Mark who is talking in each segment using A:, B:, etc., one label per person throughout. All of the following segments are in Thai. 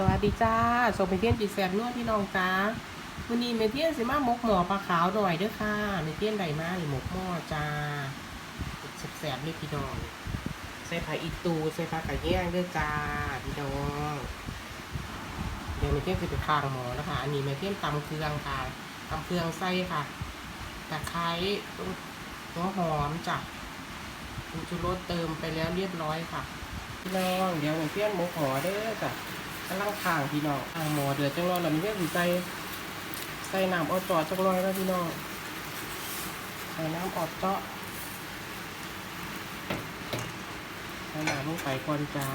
A: สวัสดีจ้าส่งไปเที่ยนจีแซมนวดพี่น้องจ้าวันนี้เมเทียนสิมาหมกหมอปลาขาวหน่อยเด้อค่ะเมเทียนใดมาหรือหมกหม้อจ้าแสบๆเลยพี่น้อง ใส่ผักอีตูใส่ผักกระเทียมด้วยจ้าพี่น้องเดี๋ยวเมเทียนจะไปคางหมอนะคะ อันนี้เมเทียนตำเครื่องค่ะตำเครื่องใส่ค่ะตะไคร้หัวหอมจ้ะผงชูรสเติมไปแล้วเรียบร้อยค่ะ พี่น้องเดี๋ยวเมเทียนหมกหมอเด้อจ้ะ กำลังข้างพี่น้องข้างหมอเดือดจังเลยแล้วมีเรื่องใส่ใส่น้ำออดจาะจังเลยแล้วพี่น้องใส่น้ำออดจาะใส่น้ำลงไปก่อนจ้า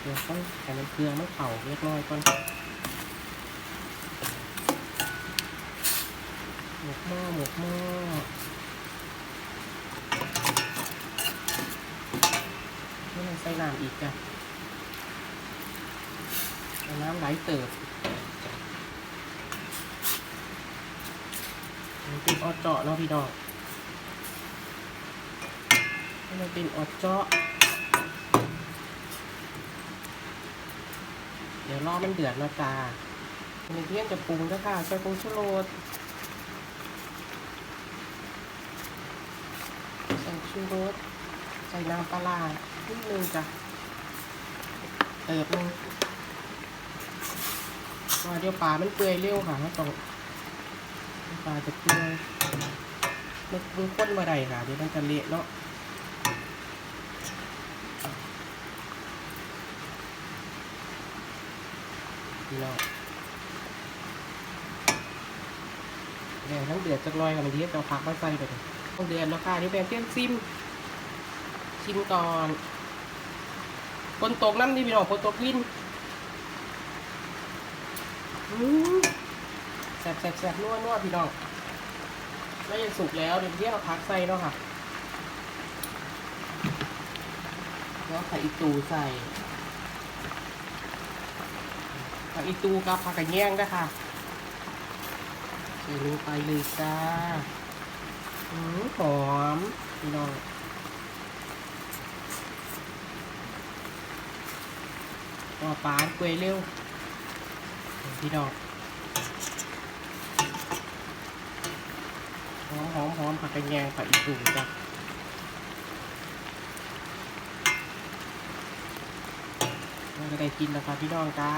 A: เดี๋ยวต้องใส่น้ำเกลือมันเข่าเล็กน้อยก่อนหมกหม้อหมกหม้อนี่ใส่น้ำอีกจ้ะ น้ำไหลเติบมันเป็นออดเจาะเนาะพี่น้องมันเป็นออดเจาะ เดี๋ยวรอมันเดือดนะจ้ามันเพี้ยนจะปรุงแล้วค่ะใส่ผงชูรสใส่ชูรสใส่น้ำปลาร้นิดนึงจ้ะเติบนึง เดี๋ยวปลามันเปื่อยเร็วค่ะต้องปลาจะเปื่อยมันมันข้นมาได้ค่ะเดี๋ยวมันจะเละเนาะเนาเดี๋ยวทั้งเดือดจักหน่อยค่ะมันดีจะเอาผักมาใส่ไปเลยต้องเดือดแล้วค่ะนี่เป็นเตี้ยนซิมชิมก่อนคนตกน้ำนี่พี่น้องคนตกลิ้น แซ่บแซ่บแซ่บนัวนัวพี่น้องแล้วยังสุกแล้วเดี๋ยวเที่ยวเราพักใส่เนาะค่ะ แล้วใส่อีตูใส่ใส่อีตูกับผักกระแยงด้วยค่ะใส่ลงไปเลยจ้าอืมหอมพี่น้องต่อปลาเกวยเร็ว พี่ดอกหอมหอมหอมผักกระแยงผักอีกลุ่มจ้ะเราจะได้กินแล้วค่ะพี่น้องจ้า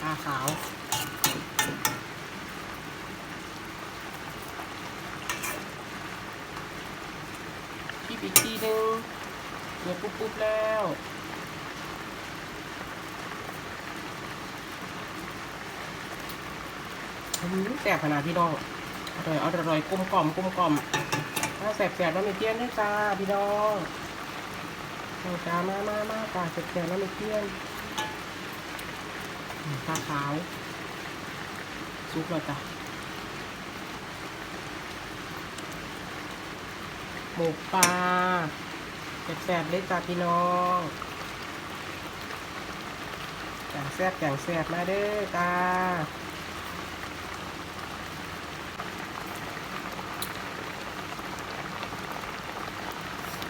A: ปลาขาวคีบอีกทีนึงเดือดปุ๊บปุ๊บแล้ว อืม แสบขนาดพี่น้องอร่อยอร่อยกลมกล่อมกลมกล่อมถ้าแสบแสบแล้วมีเตี้ยนด้วยจ้าพี่น้องเอาจ้ามามามาจ้าแสบแสบแล้วมีเตี้ยนอืมปลาขาวซุปแล้วจ้ะหมูปลาแสบๆเลยจ้าพี่น้องอย่างแสบอย่างแสบมาเด้อจ้า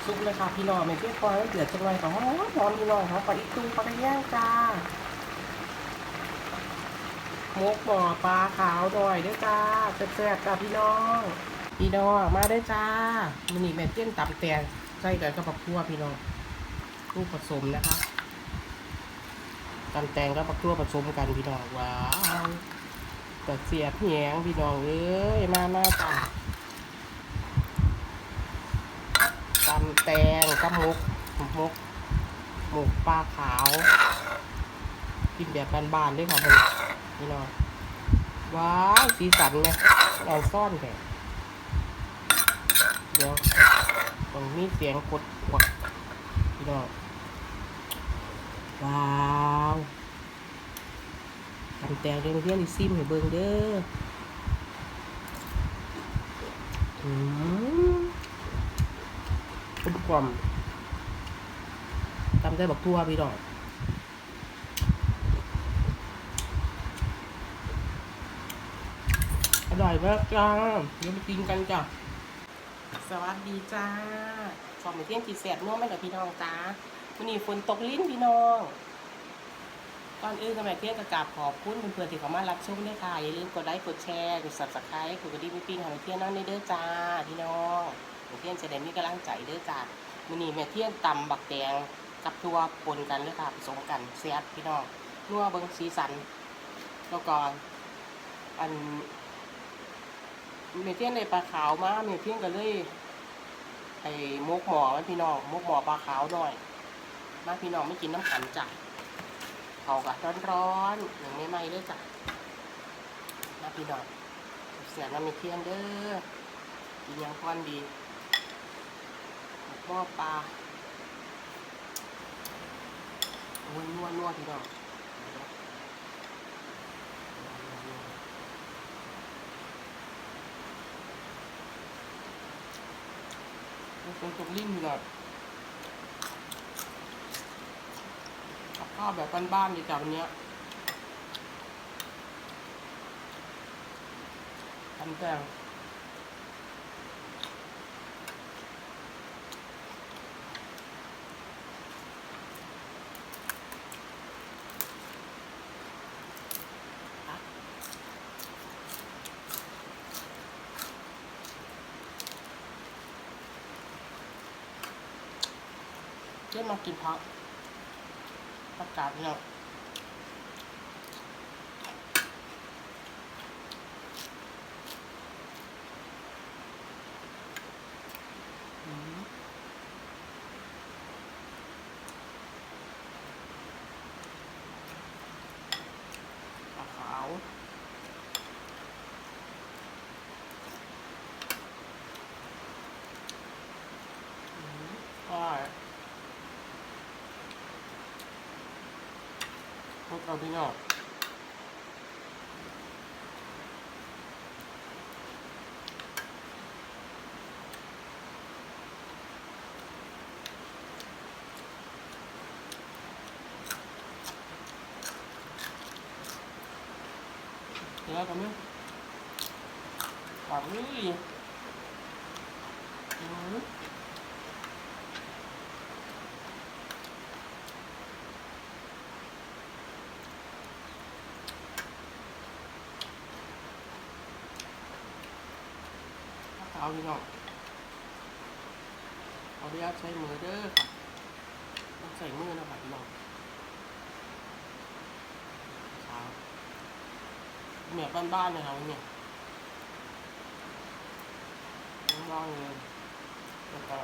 A: ซุปเลยค่ะพี่น้องไม่เพี้ยคอยเดือดจังเลยค่ะหอมหอมพี่น้องค่ะปลาอีตูปลากระย่างจ้าหมกหม้อปลาขาวหน่อยด้วยจ้าแซ่บๆจ้าพี่น้องพี่น้องมาได้จ้ามินิแม่เตี้ยนตับแตงใส่กันกับผักทั่วพี่น้องลูกผสมนะคะตำแตงกับผักทั่วผสมกันพี่น้องว้าวแต่เสียบแหงพี่น้องเอ้ยมามาจ้า ตำแตงกับหมกหมกหมกปลาขาว กินแบบบานๆด้วยค่ะพี่นี่น้องว้าวสีสันเลยเราซ่อนแต่เดี๋ยวต้องมีเสียงกดกดพี่น้องว้าวตำแตงเรื่องเพื่อนซิมให้เบิ่งเด้ออืม กลมกล่อมตำได้บักทั่วพี่ดอกอร่อยมากจ้าเดี๋ยวมากินกันจ้ะสวัสดีจ้าสองเมเที่ยงกี่แสบน่วมไหมกับพี่น้องจ้าวันนี้ฝนตกลิ้นพี่น้องก่อนอื่นก็แม่เที่ยงกระกาบขอบคุณเพื่อนๆที่เขามารับชมด้วยค่ะอย่าลืมกดไลค์กดแชร์กด subscribe กดกระดิ่งปิ๊งๆให้แม่เที่ยงนั่นเด้อจ้าพี่น้อง แม่เทียงจะได้มีกำลังใจเด้อจ้าวันนี้แม่เทียงตำบักแดงกับตัวปนกันเลยค่ะผสมกันแซ่บพี่น้องนัวเบิ้งสีสัน แล้วก็อันเมเทียนในปลาขาวมาเมเทียนก็เลยไอ้มกหมอมันพี่น้องมกหมอปลาขาวหน่อย มาพี่น้องไม่กินน้ำขันจ้ะเขากะร้อนๆหนึ่งไม่ไหม้เด้อจ้ะมาพี่น้องเสียน้ำเมเทียนเด้อกินยังพอนดี หม้อปลาโอ้ยนัวนัวๆพี่น้องตรงตรงลิ้นแบบกับข้าวแบบบ้านๆดีจ้ะวันเนี้ยทำแป้ง เริ่มมากินพักประกาศเนาะมปลาขาว อืมอร่อย พวกเราพี่น้องเดี๋ยวกันมั้ยหวาพี่น้องเอาเรียกใช้มือเด้อค่ะต้องใส่มือนะครับพี่น้องครับเหนี่ยบ้านๆเลยเราเนี่ยว่างๆเลยแล้วก็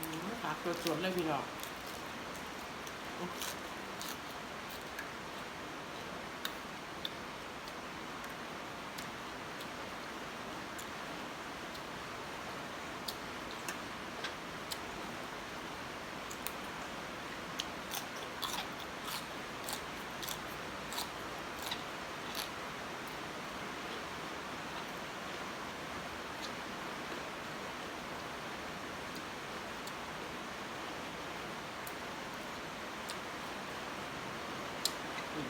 A: อื ตรวจสวนเลยพี่น้อง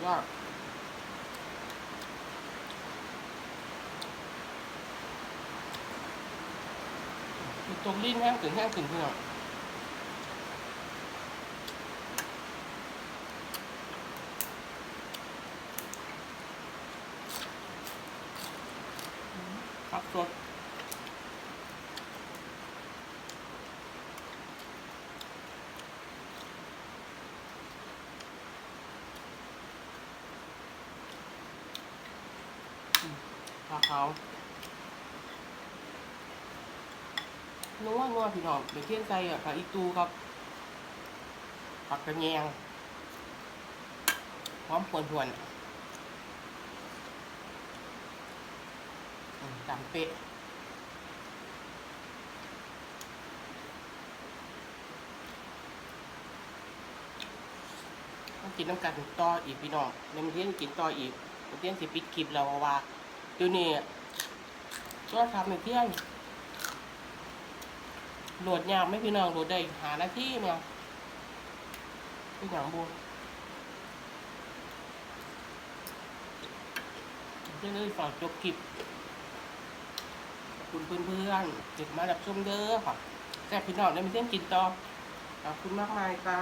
A: ยอดมีตรงลิ้นแห้งถึงแห้งถึงเพี่น้องผักสด ขานัวนัวพี่น้องเดี๋ยวเที่ยงใจอะค่ะอีตูครับผักกระแยงพร้อมปวนหวนอืมจำเป๊ะกินน้ำกันต่ออีกพี่น้องในมันเที่ยงกินต่ออีกมันเที่ยงสิปิดคลิปแล้วเพราว่า เดี๋ยวนี้ก็ทำในเที่ยงโหลดยากไม่พี่น้องโหลดได้หาหน้าที่เนี่ยเป็นอย่างบัวจะเลยฝากจบคลิปขอบคุณเพื่อนๆเด็กมาดับชมเด้อค่ะแต่พี่น้องได้มาเที่ยงกินต่อขอบคุณมากมายค่ะ